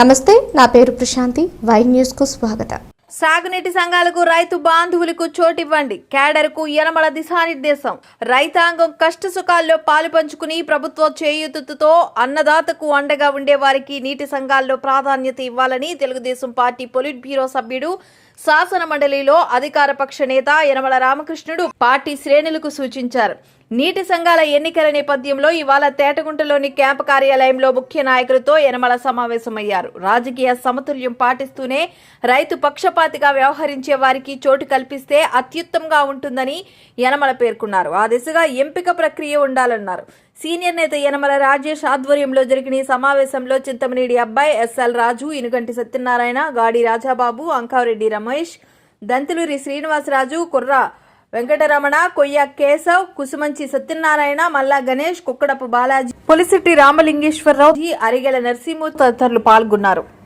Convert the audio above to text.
నమస్తే నా పేరు ప్రశాంతి. వై న్యూస్కు స్వాగతం. సాగునీటి సంఘాలకు రైతు బాంధవులకు చోటివ్వండి. కేడర్కు యనమల దిశానిర్దేశం. రైతాంగం కష్ట సుఖాల్లో పాలు పంచుకుని ప్రభుత్వ చేయూతతో అన్నదాతకు అండగా ఉండే వారికి నీటి సంఘాల్లో ప్రాధాన్యత ఇవ్వాలని తెలుగుదేశం పార్టీ పొలిట్ బ్యూరో సభ్యుడు శాసన మండలిలో అధికార పక్ష నేత యనమల రామకృష్ణుడు పార్టీ శ్రేణులకు సూచించారు. నీటి సంఘాల ఎన్నికల నేపథ్యంలో ఇవాళ తేటగుంటలోని క్యాంపు కార్యాలయంలో ముఖ్య నాయకులతో యనమల సమావేశమయ్యారు. రాజకీయ సమతుల్యం పాటిస్తూనే రైతు పక్షపాతిగా వ్యవహరించే వారికి చోటు కల్పిస్తే అత్యుత్తంగా ఉంటుందని యనమల పేర్కొన్నారు. ఆ దిశగా ఎంపిక ప్రక్రియ ఉండాలన్నారు. సీనియర్ నేత యనమల రాజేష్ ఆధ్వర్యంలో జరిగిన ఈ సమావేశంలో చింతమనేడి అబ్బాయి ఎస్ఎల్ రాజు ఇనుగంటి సత్యనారాయణ గాడి రాజాబాబు అంకారెడ్డి రమేష్ దంతులూరి శ్రీనివాసరాజు కుర్ర వెంకటరమణ కొయ్య కేశవ్ కుసుమంచి సత్యనారాయణ మల్లా గణేష్ కుక్కడపు బాలాజీ పులిశెట్టి రామలింగేశ్వరరావు అరిగెల నరసింహ తదితరులు పాల్గొన్నారు.